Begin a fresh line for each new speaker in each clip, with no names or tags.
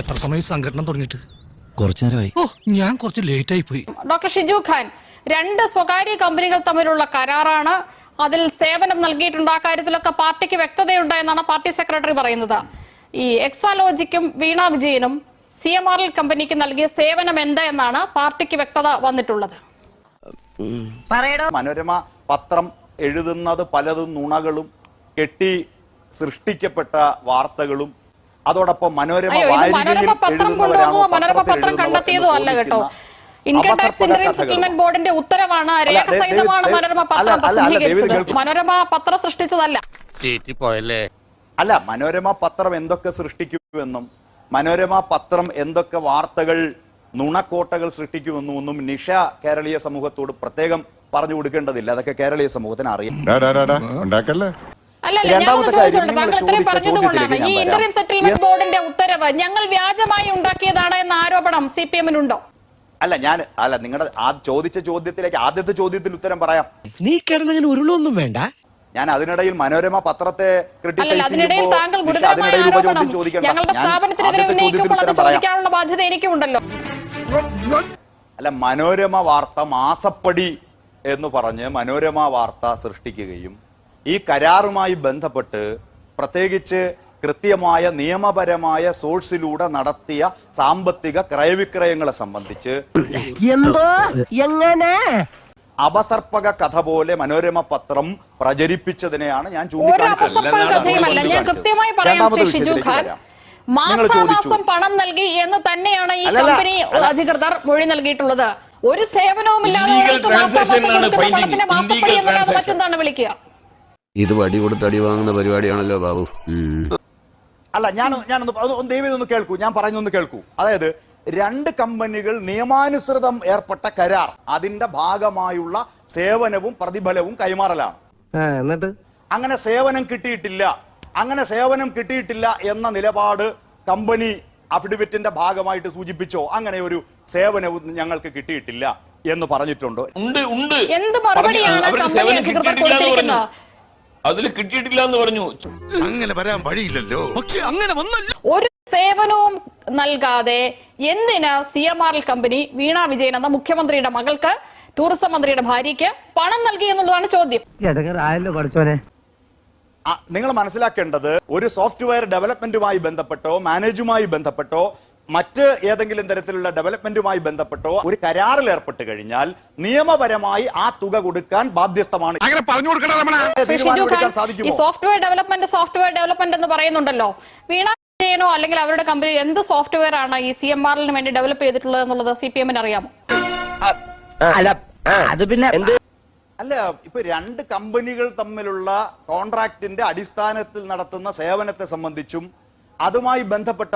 എത്ര സമയം സംഘടന തുടങ്ങിയിട്ട്?
കുറച്ചു നേരമായി
ഓ ഞാൻ കുറച്ച് ലേറ്റ് ആയി പോയി
ഡോക്ടർ ഷിജു ഖാൻ രണ്ട് സ്വകാര്യ കമ്പനികൾ തമ്മിലുള്ള കരാറാണ്. അതിൽ സേവനം നൽകിയിട്ടുണ്ട്. ആ കാര്യത്തിലൊക്കെ പാർട്ടിക്ക് വ്യക്തതയുണ്ട് എന്നാണ് പാർട്ടി സെക്രട്ടറി പറയുന്നത്. ഈ എക്സാലോജിക്കും വീണ വിജയനും സി എം ആർ എൽ കമ്പനിക്ക് നൽകിയ സേവനം എന്ത് എന്നാണ് പാർട്ടിക്ക് വ്യക്തത വന്നിട്ടുള്ളത്.
മനോരമ പത്രം എഴുതുന്നത് പലതും നുണകളും കെട്ടി സൃഷ്ടിക്കപ്പെട്ട വാർത്തകളും അതോടൊപ്പം മനോരമ
മനോരമ പത്രം കൊണ്ടുവന്നതോ മനോരമ പത്രം കണ്ടെത്തിയതോ അല്ല കേട്ടോ. ഇൻകം ടാക്സ് ഇന്റർവ്യൂ സെറ്റിൽമെന്റ് ബോർഡിന്റെ ഉത്തരവാണ്. രേഖസഹിതമാണ് മനോരമ പത്രം
അല്ല, അല്ല, ദേ-
പ്രസിദ്ധീകരിച്ചത്. മനോരമ പത്രം സൃഷ്ടിച്ചതല്ല.
അല്ല മനോരമ പത്രം എന്തൊക്കെ സൃഷ്ടിക്കുമെന്നും മനോരമ പത്രം എന്തൊക്കെ വാർത്തകൾ നുണക്കോട്ടകൾ സൃഷ്ടിക്കുമെന്നും ഒന്നും നിഷ കേരളീയ സമൂഹത്തോട് പ്രത്യേകം പറഞ്ഞു കൊടുക്കേണ്ടതില്ല. അതൊക്കെ കേരളീയ സമൂഹത്തിന് അറിയാം. രണ്ടാമത്തെ കാര്യം, നിങ്ങൾ
താങ്കൾ ഇത്രയും
ചോദിച്ച
പറഞ്ഞതുകൊണ്ടാണ്
ചോദ്യത്തിലേക്ക്
ഈ
ഞാൻ
സെറ്റിൽമെന്റ് ബോർഡിന്റെ ഉത്തരവ് ഞങ്ങൾ വ്യാജമായി ഉണ്ടാക്കിയതാണ് എന്ന ആരോപണം സി പി എമ്മിനുണ്ടോ
അല്ല ഞാൻ അല്ല നിങ്ങളുടെ ആ ചോദിച്ച ചോദ്യത്തിലേക്ക് ആദ്യത്തെ ചോദ്യത്തിൽ ഉത്തരം പറയാം.
നീ കിടന്നങ്ങനെ ഉരുളൊന്നും വേണ്ട.
ഞാൻ അതിനിടയിൽ മനോരമ പത്രത്തെ ക്രിട്ടിസൈസ്
അതിനിടയിൽ
ചെയ്യുമ്പോൾ
താങ്കൾ
നിഷ അതിനിടയിൽ
ആരോപണം
ഉപചോദ്യം ചോദിക്കണ്ട
ഞങ്ങളുടെ
ഞാൻ
സ്ഥാപനത്തിനെതിരെ
ആദ്യത്തെ ചോദ്യത്തിൽ ഉത്തരം പറയാം.
ബാധ്യത എനിക്കുണ്ടല്ലോ.
അല്ല മനോരമ വാർത്ത മാസപ്പടി എന്ന് പറഞ്ഞ് മനോരമ വാർത്ത സൃഷ്ടിക്കുകയും ഈ കരാറുമായി ബന്ധപ്പെട്ട് പ്രത്യേകിച്ച് കൃത്യമായ നിയമപരമായ സോഴ്സിലൂടെ നടത്തിയ സാമ്പത്തിക ക്രയവിക്രയങ്ങളെ സംബന്ധിച്ച്
എന്തോ? എങ്ങനെ?
അപസർപ്പക കഥ പോലെ മനോരമ പത്രം പ്രചരിപ്പിച്ചതിനെയാണ് ഞാൻ ചൂണ്ടിക്കാണിച്ചത്.
മാസാമാസം പണം നൽകി എന്ന് തന്നെയാണ് ഈ കമ്പനി അധികൃതർ മൊഴി നൽകിയിട്ടുള്ളത്. ഒരു സേവനവും ഇല്ലാതെ മാസാമാസം കൊടുക്കുന്ന. മാസപ്പടി എന്നല്ലാതെ മറ്റെന്താണ് വിളിക്കുക?
ഇത് വടി കൊടുത്ത് അടി വാങ്ങുന്ന പരിപാടിയാണല്ലോ ബാബു.
അല്ല ഞാൻ ഞാനൊന്ന് ഒന്ന് ദൈവം ഒന്ന് കേൾക്കൂ. ഞാൻ പറഞ്ഞൊന്ന് കേൾക്കൂ. അതായത് രണ്ട് കമ്പനികൾ നിയമാനുസൃതം ഏർപ്പെട്ട കരാർ. അതിന്റെ ഭാഗമായുള്ള സേവനവും പ്രതിഫലവും കൈമാറലാണ്.
എന്നിട്ട്?
അങ്ങനെ സേവനം കിട്ടിയിട്ടില്ല. അങ്ങനെ സേവനം കിട്ടിയിട്ടില്ല എന്ന നിലപാട് കമ്പനി അഫിഡവിറ്റിന്റെ ഭാഗമായിട്ട് സൂചിപ്പിച്ചോ? അങ്ങനെ ഒരു സേവനവും ഞങ്ങൾക്ക് കിട്ടിയിട്ടില്ല എന്ന് പറഞ്ഞിട്ടുണ്ടോ.
ഉണ്ട് ഉണ്ട്.
എന്ത് മറുപടിയാണ് കമ്പനി അധികൃതർ കൊടുത്തിരിക്കുന്നത്?
അതിൽ കിട്ടിയിട്ടില്ല എന്ന് പറഞ്ഞു.
അങ്ങനെ വരാൻ വഴിയില്ലല്ലോ.
പക്ഷെ അങ്ങനെ വന്നല്ല.
ഒരു സേവനവും നൽകാതെ എന്തിനാ C M R L company Veena Vijayan എന്ന മുഖ്യമന്ത്രിയുടെ മകൾക്ക് ടൂറിസം മന്ത്രിയുടെ ഭാര്യയ്ക്ക് പണം നൽകി എന്നുള്ളതാണ് ചോദ്യം.
നിങ്ങൾ മനസ്സിലാക്കേണ്ടത് ഒരു സോഫ്റ്റ്വെയർ ഡെവലപ്മെന്റുമായി ബന്ധപ്പെട്ടോ മാനേജുമായി ബന്ധപ്പെട്ടോ മറ്റ് ഏതെങ്കിലും തരത്തിലുള്ള ഡെവലപ്മെന്റുമായി ബന്ധപ്പെട്ടോ ഒരു കരാറിൽ ഏർപ്പെട്ട് കഴിഞ്ഞാൽ നിയമപരമായി ആ തുക കൊടുക്കാൻ ബാധ്യസ്ഥമാണ്.
ഈ സോഫ്റ്റ്വെയർ ഡെവലപ്മെന്റ് സോഫ്റ്റ്വെയർ ഡെവലപ്മെന്റ് എന്ന് പറയുന്നുണ്ടല്ലോ. വീണ വിജയനോ അല്ലെങ്കിൽ അവരുടെ കമ്പനി എന്ത് സോഫ്റ്റ്വെയർ ആണ് ഈ സി എം ആറിന് വേണ്ടി ഡെവലപ്പ് ചെയ്തിട്ടുള്ളത് എന്നുള്ളത് സി പി എമ്മിന് അറിയാമോ?
അത് പിന്നെ
അല്ല ഇപ്പൊ രണ്ട് കമ്പനികൾ തമ്മിലുള്ള കോൺട്രാക്ടിന്റെ അടിസ്ഥാനത്തിൽ നടത്തുന്ന സേവനത്തെ സംബന്ധിച്ചും അതുമായി ബന്ധപ്പെട്ട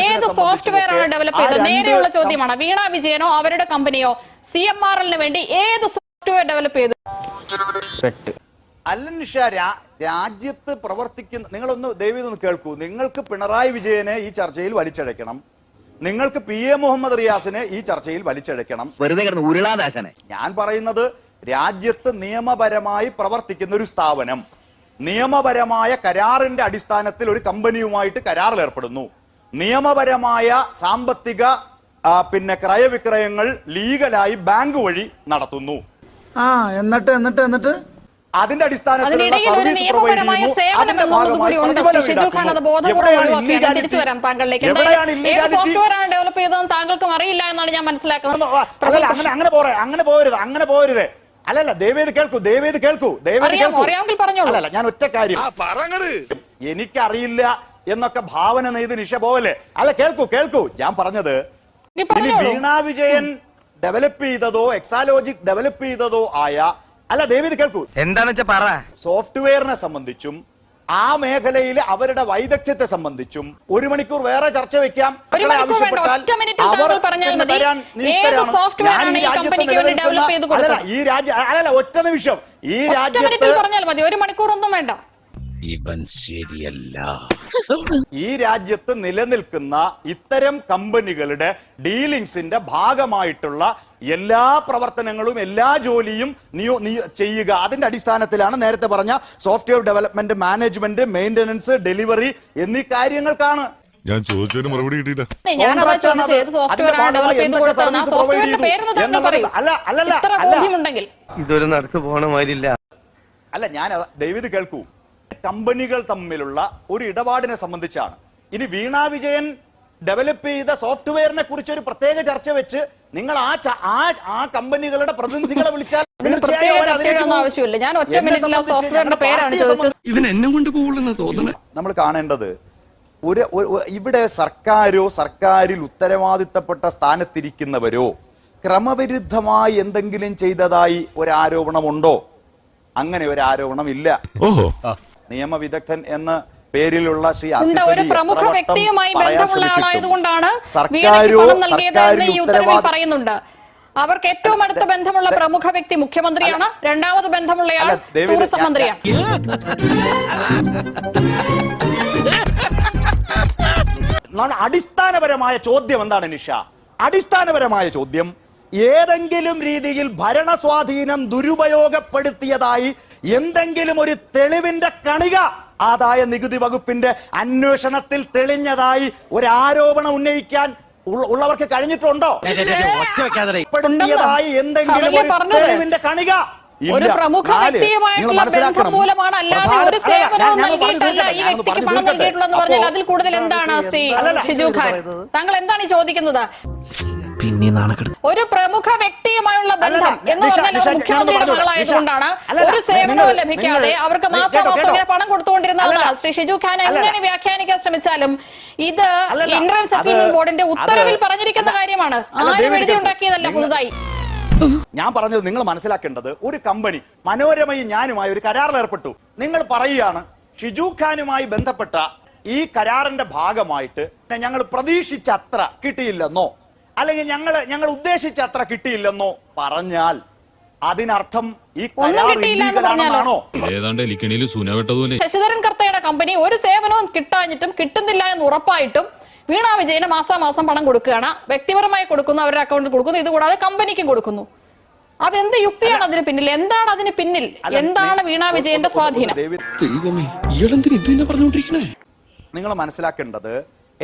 ഏത് സോഫ്റ്റ്വെയർ ആണ് ഡെവലപ്പ് ചെയ്തത്? നേരെയുള്ള ചോദ്യമാണ് വീണ വിജയനോ അവരുടെ കമ്പനിയോ സി എം ആർ എല്ലിന് വേണ്ടി ഏത് സോഫ്റ്റ്വെയർ ഡെവലപ്പ് ചെയ്തു?
അല്ല നിഷ രാജ്യത്ത് പ്രവർത്തിക്കുന്ന നിങ്ങളൊന്ന് ദൈവം ഒന്ന് കേൾക്കൂ. നിങ്ങൾക്ക് പിണറായി വിജയനെ ഈ ചർച്ചയിൽ വലിച്ചഴക്കണം നിങ്ങൾക്ക് പി എ മുഹമ്മദ് റിയാസിനെ ഈ ചർച്ചയിൽ വലിച്ചഴക്കണം
വെറുതെ കിടന്ന് ഉരുളാദാശനെ.
ഞാൻ പറയുന്നത് രാജ്യത്ത് നിയമപരമായി പ്രവർത്തിക്കുന്ന ഒരു സ്ഥാപനം. നിയമപരമായ കരാറിന്റെ അടിസ്ഥാനത്തിൽ ഒരു കമ്പനിയുമായിട്ട് കരാറിൽ ഏർപ്പെടുന്നു നിയമപരമായ സാമ്പത്തിക പിന്നെ ക്രയവിക്രയങ്ങൾ ലീഗലായി ബാങ്ക് വഴി നടത്തുന്നു.
ആ എന്നിട്ട് എന്നിട്ട് എന്നിട്ട്?
അതിന്റെ അടിസ്ഥാനത്തിൽ അങ്ങനെ പോരെ അങ്ങനെ പോരുത് അങ്ങനെ പോരുത്. അല്ലല്ല ദയവേത് കേൾക്കൂ ദയവേത് കേൾക്കൂ ദയവേത് കേൾക്കൂ. അല്ലല്ല ഞാൻ ഒറ്റ കാര്യം. എനിക്കറിയില്ല എന്നൊക്കെ ഭാവന നെയ്ത് നിഷ പോവല്ലേ? അല്ല കേൾക്കൂ കേൾക്കൂ. ഞാൻ പറഞ്ഞത്
ഇനി വീണാ
വീണ വിജയൻ ഡെവലപ്പ് ചെയ്തതോ എക്സാലോജിക് ഡെവലപ്പ് ചെയ്തതോ ആയ അല്ല ദയവേത് കേൾക്കൂ.
എന്താണെന്ന് വെച്ചാൽ പറ.
സോഫ്റ്റ്വെയറിനെ സംബന്ധിച്ചും ആ മേഖലയിൽ അവരുടെ വൈദഗ്ധ്യത്തെ സംബന്ധിച്ചും ഒരു മണിക്കൂർ വേറെ ചർച്ച വെക്കാം. ആവശ്യപ്പെട്ടാൽ
ഈ
രാജ്യം
കമ്പനിക്ക് വേണ്ടി ഡെവലപ്പ് ചെയ്ത്
അല്ലല്ല
കൊടുത്തത്?
ഈ രാജ്യ ഒറ്റ നിമിഷം. ഈ രാജ്യത്ത്
ഒരു മണിക്കൂർ ഒന്നും വേണ്ട.
ഇവൻ ശരിയല്ല.
ഈ രാജ്യത്ത് നിലനിൽക്കുന്ന ഇത്തരം കമ്പനികളുടെ ഡീലിങ്സിന്റെ ഭാഗമായിട്ടുള്ള എല്ലാ പ്രവർത്തനങ്ങളും എല്ലാ ജോലിയും നിയോ നിയ- ചെയ്യുക. അതിന്റെ അടിസ്ഥാനത്തിലാണ് നേരത്തെ പറഞ്ഞ software development management maintenance delivery എന്നീ കാര്യങ്ങൾക്കാണ്.
ഞാൻ ചോദിച്ചതിന് മറുപടി കിട്ടിയില്ല.
ഇത്ര
നടക്ക് പോണ മാതിരില്ല.
അല്ല ഞാൻ ദൈവത് കേൾക്കൂ. കമ്പനികൾ തമ്മിലുള്ള ഒരു ഇടപാടിനെ സംബന്ധിച്ചാണ്. ഇനി വീണാ വിജയൻ ഡെവലപ്പ് ചെയ്ത സോഫ്റ്റ്വെയറിനെ കുറിച്ച് ഒരു പ്രത്യേക ചർച്ച വെച്ച് നിങ്ങൾ ആ ആ കമ്പനികളുടെ പ്രതിനിധികളെ വിളിച്ചാൽ നമ്മൾ കാണേണ്ടത് ഒരു- ഇവിടെ സർക്കാരോ സർക്കാരിൽ ഉത്തരവാദിത്തപ്പെട്ട സ്ഥാനത്തിരിക്കുന്നവരോ ക്രമവിരുദ്ധമായി എന്തെങ്കിലും ചെയ്തതായി ഒരു ആരോപണമുണ്ടോ അങ്ങനെ ഒരു ആരോപണം ഇല്ല
ഓഹോ
നിയമവിദഗ്ധൻ എന്ന പേരിലുള്ള ശ്രീ
ഒരു പ്രമുഖ വ്യക്തിയുമായി ബന്ധമുള്ള ആളായതുകൊണ്ടാണ്
സർക്കാരോ
പറയുന്നുണ്ട്. അവർക്ക് ഏറ്റവും അടുത്ത ബന്ധമുള്ള പ്രമുഖ വ്യക്തി മുഖ്യമന്ത്രിയാണ്. രണ്ടാമത് ബന്ധമുള്ളയാൾ ടൂറിസം മന്ത്രിയാണ്.
അടിസ്ഥാനപരമായ ചോദ്യം എന്താണ് നിഷ? അടിസ്ഥാനപരമായ ചോദ്യം ഏതെങ്കിലും രീതിയിൽ ഭരണ സ്വാധീനം ദുരുപയോഗപ്പെടുത്തിയതായി എന്തെങ്കിലും ഒരു തെളിവിന്റെ കണിക ആദായ നികുതി വകുപ്പിന്റെ അന്വേഷണത്തിൽ തെളിഞ്ഞതായി ഒരു ആരോപണം ഉന്നയിക്കാൻ ഉള്ളവർക്ക് കഴിഞ്ഞിട്ടുണ്ടോ? എന്തെങ്കിലും തെളിവിന്റെ കണിക?
ഒരു പ്രമുഖ
നാല്, നിങ്ങൾ
വ്യക്തിയുമായിട്ടുള്ള ബന്ധം മൂലമാണ് അല്ലാതെ ഒരു സേവനവും നൽകിയിട്ടല്ല ഈ വ്യക്തിക്ക് പണം
തീർക്കട്ടെ.
നൽകിയിട്ടുള്ളതെന്ന് പറഞ്ഞാൽ അതിൽ കൂടുതൽ എന്താണ് ശ്രീ ഷിജു ഖാൻ? താങ്കൾ എന്താണ് ചോദിക്കുന്നത്?
പിന്നെ നാണക്കെടുത്ത്
ഒരു പ്രമുഖ വ്യക്തിയുമായുള്ള ബന്ധം എന്ന് പറഞ്ഞാൽ മുഖ്യമന്ത്രിയുടെ മകളായതുകൊണ്ടാണ് ഒരു സേവനവും ലഭിക്കാതെ അവർക്ക് മാസം മാസം ഇങ്ങനെ പണം കൊടുത്തുകൊണ്ടിരുന്നതാണ്.
അല്ലല്ല.
ശ്രീ ഷിജു ഖാൻ എങ്ങനെ വ്യാഖ്യാനിക്കാൻ ശ്രമിച്ചാലും ഇത്
അല്ലല്ല,
സെറ്റിൽമെന്റ് ബോർഡിന്റെ ഉത്തരവിൽ പറഞ്ഞിരിക്കുന്ന കാര്യമാണ്. ആരും എഴുതി ഉണ്ടാക്കിയതല്ല പുതുതായി?
ഞാൻ പറഞ്ഞത് നിങ്ങൾ മനസ്സിലാക്കേണ്ടത് ഒരു കമ്പനി മനോരമയും ഞാനുമായി ഒരു കരാറിൽ ഏർപ്പെട്ടു. നിങ്ങൾ പറയുകയാണ് ഷിജു ഖാനുമായി ബന്ധപ്പെട്ട ഈ കരാറിന്റെ ഭാഗമായിട്ട് ഞങ്ങൾ പ്രതീക്ഷിച്ചത്ര കിട്ടിയില്ലെന്നോ? അല്ലെങ്കിൽ ഞങ്ങൾ ഞങ്ങൾ ഉദ്ദേശിച്ച അത്ര കിട്ടിയില്ലെന്നോ പറഞ്ഞാൽ അതിനർത്ഥം ഈ
ഏതാണ്ട്
ശശിധരൻ കർത്തയുടെ കമ്പനി ഒരു സേവനവും കിട്ടാഞ്ഞിട്ടും കിട്ടുന്നില്ല എന്ന് ഉറപ്പായിട്ടും വീണ വിജയന് മാസാമാസം പണം കൊടുക്കുകയാണ്. വ്യക്തിപരമായി കൊടുക്കുന്നു അവരുടെ അക്കൗണ്ടിൽ കൊടുക്കുന്നു. ഇത് കൂടാതെ കമ്പനിക്കും കൊടുക്കുന്നു. അതെന്ത് യുക്തിയാണ് അതിന് പിന്നിൽ? എന്താണ് അതിന് പിന്നിൽ? എന്താണ് വീണ വിജയന്റെ സ്വാധീനം?
നിങ്ങൾ മനസ്സിലാക്കേണ്ടത്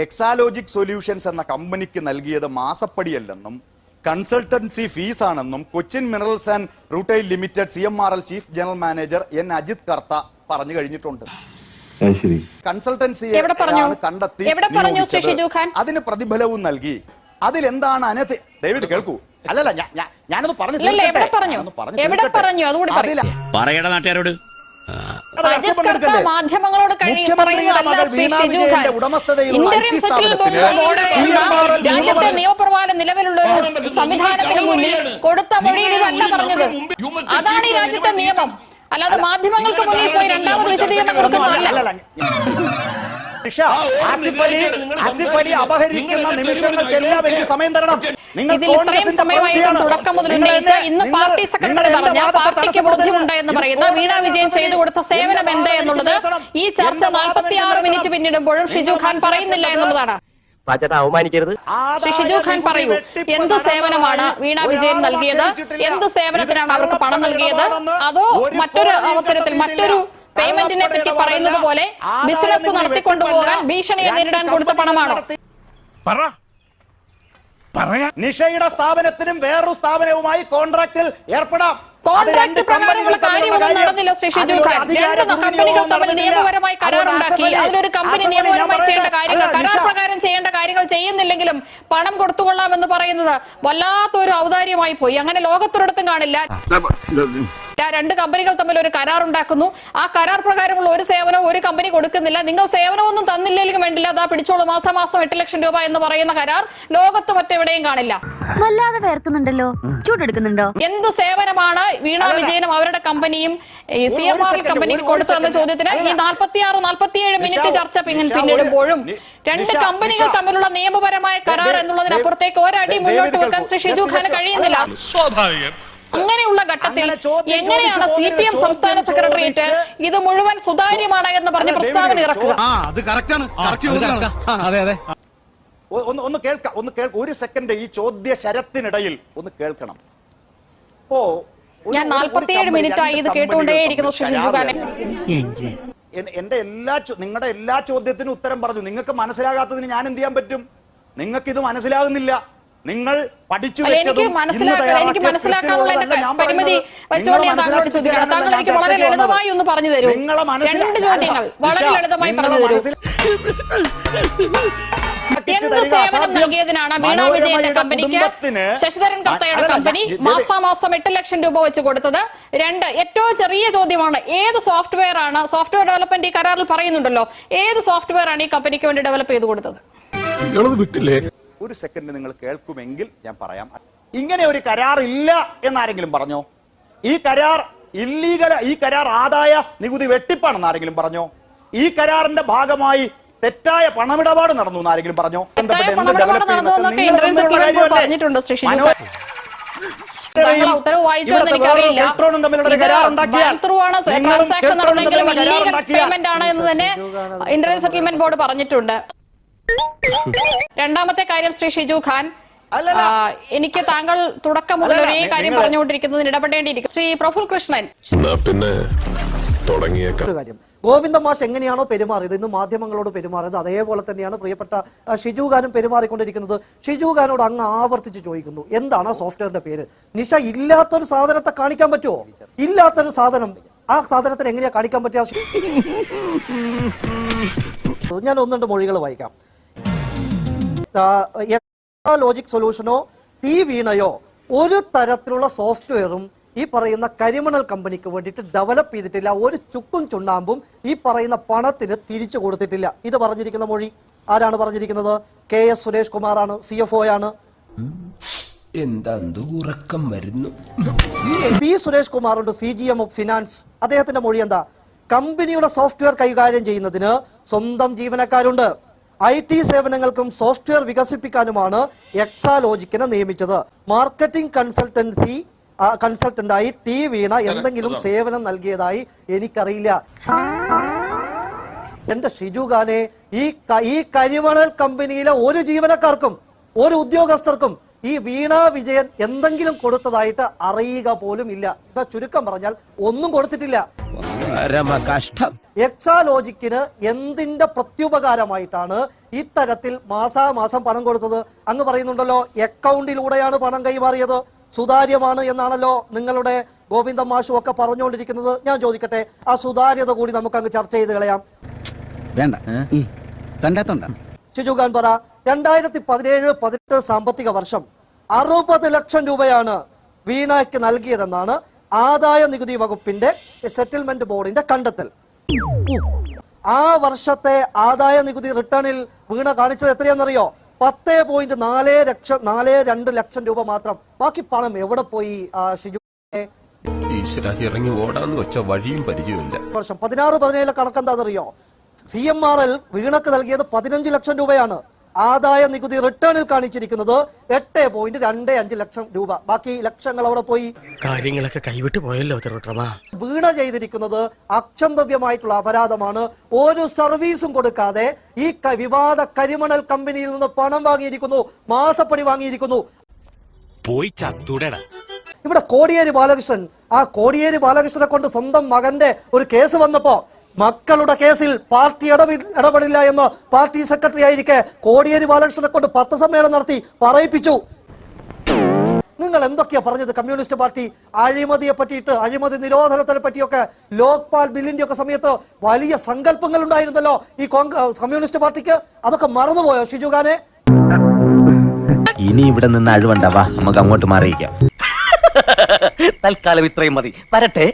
എക്സാലോജിക് സൊല്യൂഷൻസ് എന്ന കമ്പനിക്ക് നൽകിയത് മാസപ്പടിയല്ലെന്നും കൺസൾട്ടൻസി ഫീസ് ആണെന്നും Cochin minerals and rutile limited C M R L chief general manager N Ajith Kartha പറഞ്ഞു കഴിഞ്ഞിട്ടുണ്ട്. കൺസൾട്ടൻസി
എവിടെ പറഞ്ഞു?
കണ്ടെത്തി? അതിന് പ്രതിഫലവും നൽകി. അതിൽ എന്താണ് അനധി ഡേവിഡ് കേൾക്കൂ. അല്ലല്ല ഞാനൊന്ന് പറഞ്ഞു
എവിടെ പറഞ്ഞു? അതുകൂടി പറയും.
നാട്ടുകാരോട്.
മാധ്യമങ്ങളോട് രാജ്യത്തെ
നിയമപരം-
നിയമപ്രകാരം നിലവിലുള്ള ഒരു സംവിധാനത്തിന് മുന്നിൽ കൊടുത്ത മൊഴിയിൽ ഇതല്ല പറഞ്ഞത്. അതാണ് ഈ രാജ്യത്തെ നിയമം. അല്ലാതെ മാധ്യമങ്ങൾക്ക് മുന്നിൽ പോയി രണ്ടാമത് വിശദീകരണം കൊടുക്കുന്നതല്ല
ആസിഫ് അലി ആസിഫ് അലി അപഹരിക്കുന്ന നിമിഷങ്ങൾക്കെല്ലാം എനിക്ക് സമയം തരണം. നിങ്ങൾ കോൺഗ്രസിന്റെ
തുടക്കം മുതൽ ഉന്നയിച്ച
എന്നെ-
ഇന്ന്
നിങ്ങൾ-
പാർട്ടി സെക്രട്ടറി പറഞ്ഞ പാർട്ടിക്ക്
തടസ്സപ്പെടുത്തരുത്.
എന്ന് പറയുന്ന വീണ വിജയൻ ചെയ്തു കൊടുത്ത സേവനം എന്ത് എന്നുള്ളത് ഈ ചർച്ച നാൽപ്പത്തി ആറ് മിനിറ്റ് പിന്നിടുമ്പോഴും ഷിജു ഖാൻ പറയുന്നില്ല എന്നുള്ളതാണ്.
അവമാനിക്കരുത്.
ശ്രീ ഷിജു ഖാൻ പറയൂ എന്ത് സേവനമാണ് വീണ വിജയൻ നൽകിയത്? എന്ത് സേവനത്തിനാണ് അവർക്ക് പണം നൽകിയത്? അതോ മറ്റൊരു അവസരത്തിൽ മറ്റൊരു പേയ്മെന്റിനെ പറ്റി പറയുന്നത് പോലെ ബിസിനസ് നടത്തിക്കൊണ്ടുപോകാൻ ഭീഷണിയെ നേരിടാൻ കൊടുത്ത പണമാണ്?
നിഷയുടെ സ്ഥാപനത്തിനും വേറൊരു സ്ഥാപനവുമായി കോൺട്രാക്ടിൽ ഏർപ്പെടാം.
കോൺട്രാക്ട് പ്രകാരമുള്ള കാര്യമൊന്നും
കാര്യം.
നടന്നില്ല ശ്രീ ഷിജു ഖാൻ. രണ്ട് കമ്പനികൾ തമ്മിൽ നിയമപരമായി
അലി-
അതിലൊരു കമ്പനി നിയമപരമായി ചെയ്യേണ്ട കാര്യങ്ങൾ കരാർ പ്രകാരം ചെയ്യേണ്ട കാര്യങ്ങൾ ചെയ്യുന്നില്ലെങ്കിലും പണം കൊടുത്തുകൊള്ളാമെന്ന് പറയുന്നത് വല്ലാത്തൊരു ഔദാര്യമായി പോയി. അങ്ങനെ ലോകത്തൊരിടത്തും കാണില്ല. രണ്ട് കമ്പനികൾ തമ്മിൽ ഒരു കരാർ ഉണ്ടാക്കുന്നു. ആ കരാർ പ്രകാരമുള്ള ഒരു സേവനവും ഒരു കമ്പനി കൊടുക്കുന്നില്ല. നിങ്ങൾ സേവനമൊന്നും തന്നില്ലെങ്കിലും വേണ്ടില്ല. അതാ പിടിച്ചോളൂ. മാസം മാസം എട്ട് ലക്ഷം രൂപ എന്ന് പറയുന്ന കരാർ ലോകത്ത് മറ്റെവിടെയും കാണില്ല.
വല്ലാതെ വേർക്കുന്നുണ്ടല്ലോ. ചൂടെടുക്കുന്നുണ്ടോ?
എന്ത് സേവനമാണ് വീണ വിജയനും അവരുടെ കമ്പനിയും സി എം ആർ
കമ്പനി
കമ്പനിക്ക് കൊടുത്തെന്ന ചോദ്യത്തിന് ഈ. നാൽപ്പത്തിയാറ് നാൽപ്പത്തിയേഴ് മിനിറ്റ് ചർച്ച പിന്നിടുമ്പോഴും രണ്ട് കമ്പനികൾ തമ്മിലുള്ള നിയമപരമായ കരാർ എന്നുള്ളതിനപ്പുറത്തേക്ക് ഒരടി മുന്നോട്ട് വെക്കാൻ ശ്രീ ഷിജു ഖാന് കഴിയുന്നില്ല.
സ്വാഭാവികം.
അങ്ങനെയുള്ള ഘട്ടത്തിൽ എങ്ങനെയാണ് സി പി എം സംസ്ഥാന സെക്രട്ടേറിയറ്റ് ഇത് മുഴുവൻ സുതാര്യമാണ് എന്ന് പറഞ്ഞ് പ്രസ്താവന ഇറക്കുക.
ഒന്ന് ഒന്ന് കേൾക്കാം ഒന്ന് കേൾക്കാം ഒരു സെക്കൻഡ് ഈ ചോദ്യ ശരത്തിനിടയിൽ ഒന്ന് കേൾക്കണം. ഓ
ഞാൻ നാൽപ്പത്തിയേഴ് മിനിറ്റ് ആയി ഇത് കേട്ടുകൊണ്ടേയിരിക്കുന്നു
എന്റെ എല്ലാ നിങ്ങളുടെ എല്ലാ ചോദ്യത്തിനും ഉത്തരം പറഞ്ഞു. നിങ്ങൾക്ക് മനസ്സിലാകാത്തതിന് ഞാൻ എന്ത് ചെയ്യാൻ പറ്റും? നിങ്ങൾക്ക് ഇത് മനസ്സിലാകുന്നില്ല. നിങ്ങൾ പഠിച്ചു നിങ്ങളെ മനസ്സിലാക്കി
താങ്കൾ എനിക്ക് വളരെ ലളിതമായി ഒന്ന് പറഞ്ഞു തരൂ. രണ്ട് ചോദ്യങ്ങൾ വളരെ ലളിതമായി പറഞ്ഞു തരും.
മനസ്സിലാക്കി
എന്ത് സേവനം നൽകിയതിനാണ് വീണ വിജയന്റെ കമ്പനിക്ക് ശശിധരൻ കർത്തയുടെ കമ്പനി മാസാമാസം എട്ട് ലക്ഷം രൂപ വെച്ച് കൊടുത്തത്. രണ്ട് ഏറ്റവും ചെറിയ ചോദ്യമാണ് ഏത് സോഫ്റ്റ്വെയർ ആണ് സോഫ്റ്റ്വെയർ ഡെവലപ്മെന്റ് ഈ കരാറിൽ പറയുന്നുണ്ടല്ലോ ഏത് സോഫ്റ്റ്വെയർ ആണ് ഈ കമ്പനിക്ക് വേണ്ടി ഡെവലപ്പ് ചെയ്ത് കൊടുത്തത്?
ഒരു സെക്കൻഡ് നിങ്ങൾ കേൾക്കുമെങ്കിൽ ഞാൻ പറയാം. ഇങ്ങനെ ഒരു കരാർ ഇല്ല എന്നാരെങ്കിലും പറഞ്ഞോ? ഈ കരാർ ഇല്ലീഗൽ ഈ കരാർ ആദായ നികുതി വെട്ടിപ്പാണെന്ന് ആരെങ്കിലും പറഞ്ഞോ? ഈ കരാറിന്റെ ഭാഗമായി തെറ്റായ പണമിടപാട് നടന്നു എന്ന് ആരെങ്കിലും പറഞ്ഞോ ഇലക്ട്രോണും തമ്മിലുള്ള കരാർ ഉണ്ടാക്കിയാൽ
ത്രൂ ആണ്
നിങ്ങളും
ട്രാൻസാക്ഷൻ
ഇലക്ട്രോണും
നടന്നെങ്കിലും
കരാർ
ഇല്ലീഗൽ
ഉണ്ടാക്കിയാൽ
ആണ് എന്ന് തന്നെ ഇന്റർനെറ്റ് സെറ്റിൽമെന്റ് ബോർഡ് പറഞ്ഞിട്ടുണ്ട്. രണ്ടാമത്തെ കാര്യം ശ്രീ ഷിജു ഖാൻ എനിക്ക് താങ്കൾ തുടക്കം മുതൽ ഒരേ കാര്യം പറഞ്ഞുകൊണ്ടിരിക്കുന്നതിന് ഇടപെടേണ്ടിയിരിക്കും ശ്രീ പ്രഫുൽ കൃഷ്ണൻ.
പിന്നെ തുടങ്ങിയേക്കാം
ഒരു കാര്യം. ഗോവിന്ദ മാഷ് എങ്ങനെയാണോ പെരുമാറിയത്? ഇന്ന് മാധ്യമങ്ങളോട് പെരുമാറിയത് അതേപോലെ തന്നെയാണ് പ്രിയപ്പെട്ട ഷിജു ഖാനും പെരുമാറിക്കൊണ്ടിരിക്കുന്നത്. ഷിജു ഖാനോട് അങ്ങ് ആവർത്തിച്ച് ചോദിക്കുന്നു. എന്താണ് ആ സോഫ്റ്റ്വെയറിന്റെ പേര്? നിഷ ഇല്ലാത്തൊരു സാധനത്തെ കാണിക്കാൻ പറ്റുമോ ഇല്ലാത്തൊരു സാധനം. ആ സാധനത്തിന് എങ്ങനെയാ കാണിക്കാൻ പറ്റുക? ഞാൻ ഒന്നുണ്ട് മൊഴികൾ വായിക്കാം. ലോജിക് സൊല്യൂഷനോ ടി വീണയോ ഒരു തരത്തിലുള്ള സോഫ്റ്റ്വെയറും ഈ പറയുന്ന കരിമണൽ കമ്പനിക്ക് വേണ്ടിയിട്ട് ഡെവലപ്പ് ചെയ്തിട്ടില്ല. ഒരു ചുക്കും ചുണ്ണാമ്പും ഈ പറയുന്ന പണത്തിന് തിരിച്ചു കൊടുത്തിട്ടില്ല. ഇത് പറഞ്ഞിരിക്കുന്ന മൊഴി ആരാണ് പറഞ്ഞിരിക്കുന്നത്? കെ എസ് സുരേഷ് കുമാറാണ് സി എഫ് ഒ ആണ്.
ഉറക്കം വരുന്നു?
P Suresh കുമാറുണ്ട് C G M of finance അദ്ദേഹത്തിന്റെ മൊഴി എന്താ? കമ്പനിയുടെ സോഫ്റ്റ്വെയർ കൈകാര്യം ചെയ്യുന്നതിന് സ്വന്തം ജീവനക്കാരുണ്ട്. ഐ ടി സേവനങ്ങൾക്കും സോഫ്റ്റ്വെയർ വികസിപ്പിക്കാനുമാണ് എക്സാലോജിക്കിനെ നിയമിച്ചത്. മാർക്കറ്റിംഗ് കൺസൾട്ടൻസി കൺസൾട്ടന്റായി ടി വീണ എന്തെങ്കിലും സേവനം നൽകിയതായി എനിക്കറിയില്ല. എന്റെ ഷിജു ഖാനെ ഈ ഈ കരിമണൽ കമ്പനിയിലെ ഒരു ജീവനക്കാർക്കും ഒരു ഉദ്യോഗസ്ഥർക്കും ഈ വീണ വിജയൻ എന്തെങ്കിലും കൊടുത്തതായിട്ട് അറിയുക പോലും ഇല്ല. ചുരുക്കം പറഞ്ഞാൽ ഒന്നും കൊടുത്തിട്ടില്ല.
കഷ്ടം
എക്സാലോജിക്കിന് എന്തിന്റെ പ്രത്യുപകാരമായിട്ടാണ് ഇത്തരത്തിൽ മാസാമാസം പണം കൊടുത്തത്? അങ്ങ് പറയുന്നുണ്ടല്ലോ അക്കൗണ്ടിലൂടെയാണ് പണം കൈമാറിയത്. സുതാര്യമാണ് എന്നാണല്ലോ നിങ്ങളുടെ ഗോവിന്ദ മാഷും ഒക്കെ പറഞ്ഞുകൊണ്ടിരിക്കുന്നത്. ഞാൻ ചോദിക്കട്ടെ ആ സുതാര്യത കൂടി നമുക്ക് അങ്ങ് ചർച്ച ചെയ്ത് കളയാം.
വേണ്ട. കണ്ടാത്തോണ്ട
ഷിജു ഖാൻ പറ രണ്ടായിരത്തി പതിനേഴ് പതിനെട്ട് സാമ്പത്തിക വർഷം അറുപത് ലക്ഷം രൂപയാണ് വീണയ്ക്ക് നൽകിയതെന്നാണ് ആദായ നികുതി വകുപ്പിന്റെ സെറ്റിൽമെന്റ് ബോർഡിന്റെ കണ്ടെത്തൽ. ആ വർഷത്തെ ആദായ നികുതി റിട്ടേണിൽ വീണ കാണിച്ചത് എത്രയാണെന്നറിയോ? പത്ത് പോയിന്റ് നാല് ലക്ഷം നാല് രണ്ട് ലക്ഷം രൂപ മാത്രം. ബാക്കി പണം എവിടെ പോയി ഷിജു?
ഇറങ്ങി ഓടാന്ന് വെച്ച വഴിയും പരിചയമില്ല.
വർഷം പതിനാറ് പതിനേഴിലെ കണക്കെന്താണെന്നറിയോ സി എം ആർ എൽ വീണക്ക് നൽകിയത് പതിനഞ്ച് ലക്ഷം രൂപയാണ്. ആദായ നികുതി റിട്ടേണിൽ കാണിച്ചിരിക്കുന്നത് എട്ട് പോയിന്റ് രണ്ട് അഞ്ച് ലക്ഷം രൂപ. ബാക്കി ലക്ഷങ്ങൾ അവിടെ പോയി.
കാര്യങ്ങളൊക്കെ കൈവിട്ട് പോയല്ലോ
വീണ ചെയ്തിരിക്കുന്നത് അക്ഷന്തവ്യമായിട്ടുള്ള അപരാധമാണ്. ഒരു സർവീസും കൊടുക്കാതെ ഈ വിവാദ കരിമണൽ കമ്പനിയിൽ നിന്ന് പണം വാങ്ങിയിരിക്കുന്നു മാസപ്പണി വാങ്ങിയിരിക്കുന്നു.
പോയി ചത്തൂടേടാ.
ഇവിടെ കോടിയേരി ബാലകൃഷ്ണൻ ആ കോടിയേരി ബാലകൃഷ്ണനെ കൊണ്ട് സ്വന്തം മകന്റെ ഒരു കേസ് വന്നപ്പോ മക്കളുടെ കേസിൽ പാർട്ടി ഇടപെ ഇടപെടില്ല എന്ന് പാർട്ടി സെക്രട്ടറി ആയിരിക്കെ കോടിയേരി ബാലകൃഷ്ണനെ കൊണ്ട് പത്രസമ്മേളനം നടത്തി പറയിപ്പിച്ചു. നിങ്ങൾ എന്തൊക്കെയാ പറഞ്ഞത്? കമ്മ്യൂണിസ്റ്റ് പാർട്ടി അഴിമതിയെ പറ്റിയിട്ട് അഴിമതി നിരോധനത്തിനെ പറ്റിയൊക്കെ ലോക്പാൽ ബില്ലിന്റെ ഒക്കെ സമയത്ത് വലിയ സങ്കല്പങ്ങൾ ഉണ്ടായിരുന്നല്ലോ ഈ കമ്മ്യൂണിസ്റ്റ് പാർട്ടിക്ക്? അതൊക്കെ മറന്നുപോയോ ഷിജുഖാനെ
ഇനി ഇവിടെ നിന്ന് അഴുവണ്ട നമുക്ക് അങ്ങോട്ട് മാറിയിക്കാം
തൽക്കാലം ഇത്രയും മതി. വരട്ടെ.